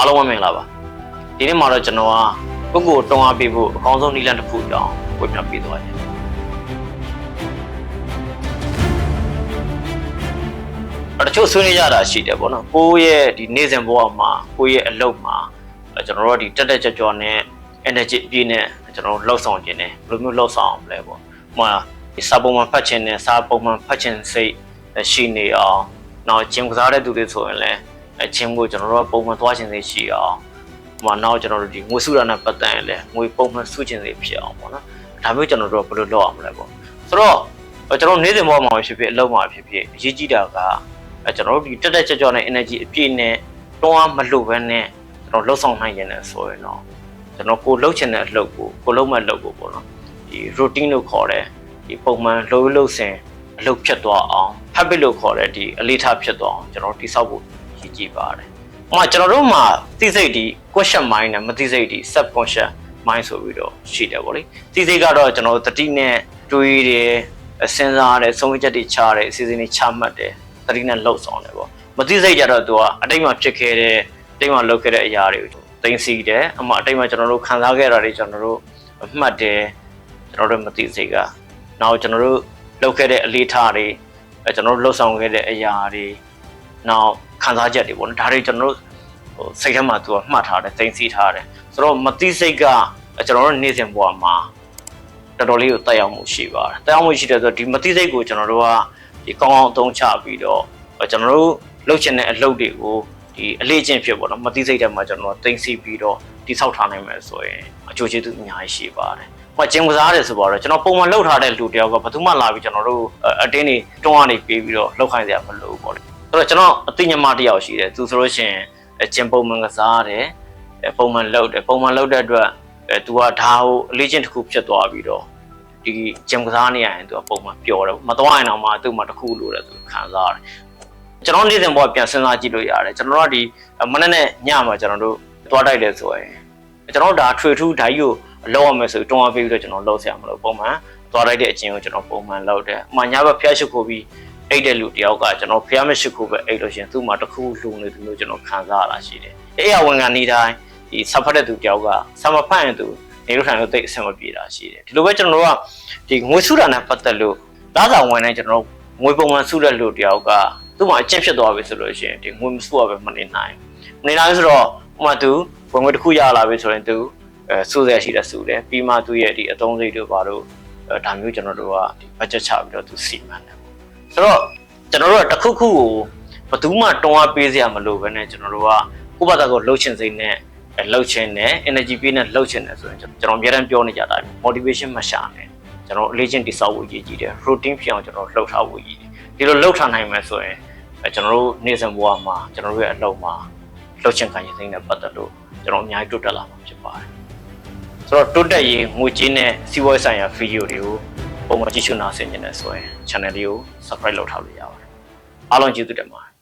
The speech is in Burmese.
အားလုံးပဲမင်္ဂလာပါဒီနေ့မှာတော့ကျွန်တော်ကကိုယ့်ကိုယ်တောင်းအားပေးဖို့အကောင်းဆုံးနည်းလမ်းတစ်ခုကြောင်းဝေပြပေးသွားတယ်အဲ့တချို့ဆွေးနွေးကြတာရှိတယ်ပေါ့နော်ကိုယ့်ရဲ့ဒီနေ့စဉ်ဘဝမှာကိုယ့်ရဲ့အလုပ်မှာအဲ့ကျွန်တော်တို့ကဒီတက်တက်ကြွကြွနဲ့ energy အပြည့်နဲ့ကျွန်တော်တို့လှုပ်ဆောင်ခြင်းနဲ့ဘယ်လိုမျိုးလှုပ်ဆောင်အောင်လဲပေါ့ဟိုမှာဒီစာပုံမှန်ဖတ်ခြင်းနဲ့စာပုံမှန်ဖတ်ခြင်းစိတ်ရှိနေအောင်နောက်ဂျင်ကစားတဲ့သူတွေဆိုရင်လည်း အချင်းကိုကျွန်တော်တို့ကပုံမှန်သွားခြင်းစိတ်ရှိအောင်ဟိုမှာနောက်ကျွန်တော်တို့ဒီငွေစုရနဲ့ပတ်သက်ရင်လည်းငွေပုံမှန်စုခြင်းစိတ်ဖြစ်အောင်ပေါ့နော်ဒါမျိုးကျွန်တော်တို့ကဘယ်လိုလုပ်အောင်မလဲပေါ့ဆိုတော့ကျွန်တော်နေ့စဉ်ဘဝမှာဖြစ်ဖြစ်အလုပ်မှာဖြစ်ဖြစ်အရေးကြီးတာကအဲကျွန်တော်တို့ဒီတက်တက်ကြွကြွနဲ့ energy အပြည့်နဲ့တွန်းအားမလို့ပဲနဲ့ကျွန်တော်လှုပ်ဆောင်နိုင်ရင်လည်းဆိုရင်တော့ကျွန်တော်ကိုလှုပ်ချင်တဲ့အလုပ်ကိုကိုလှုပ်မဲ့လုပ်ကိုပေါ့နော်ဒီ routine လို့ခေါ်တယ်ဒီပုံမှန်လှုပ်လှုပ်စဉ်အလုပ်ဖြစ်သွားအောင် habit လို့ခေါ်တဲ့ဒီအလေးထားဖြစ်သွားအောင်ကျွန်တော်တိဆောက်ဖို့ ရည်ကြည်ပါတယ်။ဥပမာကျွန်တော်တို့မှာသိစိတ်ဒီ question mind နဲ့မသိစိတ်ဒီ subconscious mind ဆိုပြီးတော့ရှိတယ်ပေါ့လေ။သိစိတ်ကတော့ကျွန်တော်တတိနဲ့တွေးတယ်စဉ်းစားတယ်ဆုံးဖြတ်ချက်တွေချတယ်အစီအစဉ်တွေချမှတ်တယ်တတိနဲ့လှုပ်ဆောင်တယ်ပေါ့။မသိစိတ်ကြတော့သူကအတိတ်မှာဖြစ်ခဲ့တဲ့အတိတ်မှာလုပ်ခဲ့တဲ့အရာတွေကိုသိသိတယ်အမှအတိတ်မှာကျွန်တော်တို့ခံစားခဲ့တာတွေကျွန်တော်တို့အမှတ်တယ်ကျွန်တော်တို့မသိစိတ်ကနောက်ကျွန်တော်တို့လုပ်ခဲ့တဲ့အလေးထားတွေအဲကျွန်တော်တို့လှုပ်ဆောင်ခဲ့တဲ့အရာတွေနောက် ခံစားချက်တွေပေါ့နော်ဒါတွေကျွန်တော်တို့ဟိုစိတ်ထဲမှာသူကမှတ်ထားတယ်သိသိထားတယ်ဆိုတော့မသိစိတ်ကကျွန်တော်တို့နေ့စဉ်ဘဝမှာတော်တော်လေးကိုတက်ရောက်မှုရှိပါတယ်တက်ရောက်မှုရှိတယ်ဆိုတော့ဒီမသိစိတ်ကိုကျွန်တော်တို့ကဒီကောင်းအောင်အသုံးချပြီးတော့ကျွန်တော်တို့လှုပ်ချင်တဲ့အလုပ်တွေကိုဒီအလေးချင်းဖြစ်ပေါ့နော်မသိစိတ်ထဲမှာကျွန်တော်သိသိပြီးတော့တိဆောက်ထားနိုင်မယ်ဆိုရင်အကျိုးကျေးဇူးအများကြီးရှိပါတယ်ဟိုကျင်းကစားတယ်ဆိုတော့ကျွန်တော်ပုံမှန်လှုပ်ထားတဲ့လူတယောက်ကဘယ်သူမှလာပြီးကျွန်တော်တို့အတင်းတွေတွန်းကနေပေးပြီးတော့လှုပ်ခိုင်းစရာမလိုဘူးပေါ့လေ အဲ့တော့ကျွန်တော်အသိဉာဏ်မတစ်ယောက်ရှိတယ်သူဆိုလို့ရှိရင်ကျင်းပုံမှန်ကစားတယ်ပုံမှန်လှုပ်တယ်ပုံမှန်လှုပ်တဲ့အတွက်အဲသူကဒါကိုအလေးချင်းတစ်ခုဖြစ်သွားပြီးတော့ဒီကျင်းကစားနေရရင်သူကပုံမှန်ပျော်တယ်မသွားရင်တော့မှသူ့မှာတစ်ခုလိုတယ်သူခံစားရတယ်ကျွန်တော်နေ့စဉ်ဘဝပြန်စဉ်းစားကြည့်လို့ရတယ်ကျွန်တော်တို့ကဒီမနေ့နဲ့ညမှာကျွန်တော်တို့သွားတိုက်တယ်ဆိုရင်ကျွန်တော်တို့ဒါထွေထူးဓာတ်ကြီးကိုလောက်ရမယ်ဆိုတွန်းအားပေးပြီးတော့ကျွန်တော်လှုပ်ဆရာမလို့ပုံမှန်သွားလိုက်တဲ့အချင်းကိုကျွန်တော်ပုံမှန်လှုပ်တယ်။အမှညဘက်ဖျက်ရှိခိုးပြီး အိတ်တဲ့လူတယောက်ကကျွန်တော်ဖျက်မရှိခိုးပဲအိတ်လို့ရှင်သူ့မှာတစ်ခုလူနေသူမျိုးကျွန်တော်ခံစားရတာရှိတယ်။အဲ့ရဝန်ခံနေတိုင်းဒီဆပ်ဖတ်တဲ့သူတယောက်ကဆပ်မဖတ်ရင်သူနေလို့ထိုင်လို့တိတ်အဆင်မပြေတာရှိတယ်။ဒီလိုပဲကျွန်တော်တို့ကဒီငွေစုတာနဲ့ပတ်သက်လို့သားဆောင်ဝင်နေကျွန်တော်တို့ငွေပုံမှန်စုတဲ့လူတယောက်ကသူ့မှာအကျင့်ဖြစ်သွားပြီဆိုလို့ရှိရင်ဒီငွေမစုရပဲမနေနိုင်။မနေနိုင်ဆိုတော့ဥပမာသူဝင်ငွေတစ်ခုရလာပြီဆိုရင်သူအဲစိုးရရှိတဲ့စုတယ်ပြီးမှသူ့ရဲ့ဒီအသုံးစိတ်တို့ဘာလို့အဲဒါမျိုးကျွန်တော်တို့ကဒီ budget ချပြီးတော့သူစီမံတယ်ပေါ့ ဆိုတော့ကျွန်တော်တို့ကတစ်ခုခုကိုဘယ်သူမှတွန်းအားပေးစရာမလိုဘဲနဲ့ကျွန်တော်တို့ကကိုယ့်ဘာသာကိုလှုပ်ချင်စိတ်နဲ့လှုပ်ချင်တယ် energy ပေးနဲ့လှုပ်ချင်တယ်ဆိုရင်ကျွန်တော်အများအားပြောနေကြတာ motivation မရှာနဲ့ကျွန်တော်အလေးချင်းတိဆောက်ဖို့ရည်ကြီးတယ် routine ဖြစ်အောင်ကျွန်တော်လှုပ်ထားဖို့ရည်တယ်ဒီလိုလှုပ်ထားနိုင်မယ်ဆိုရင်ကျွန်တော်တို့နေ့စဉ်ဘဝမှာကျွန်တော်တို့ရဲ့အလုပ်မှာလှုပ်ချင်ခံရစိတ်နဲ့ပတ်သက်လို့ကျွန်တော်အများကြီးတိုးတက်လာမှာဖြစ်ပါတယ်ဆိုတော့တိုးတက်ရေးငွေကြေးနဲ့စီးပွားရေးဆိုင်ရာဗီဒီယိုတွေကို ပုံမှန်ကြည့်ရှုနားဆင်နေတယ်ဆိုရင် channel လေးကို subscribe လုပ်ထားလို့ရပါတယ်အားလုံးကျေးဇူးတင်ပါတယ်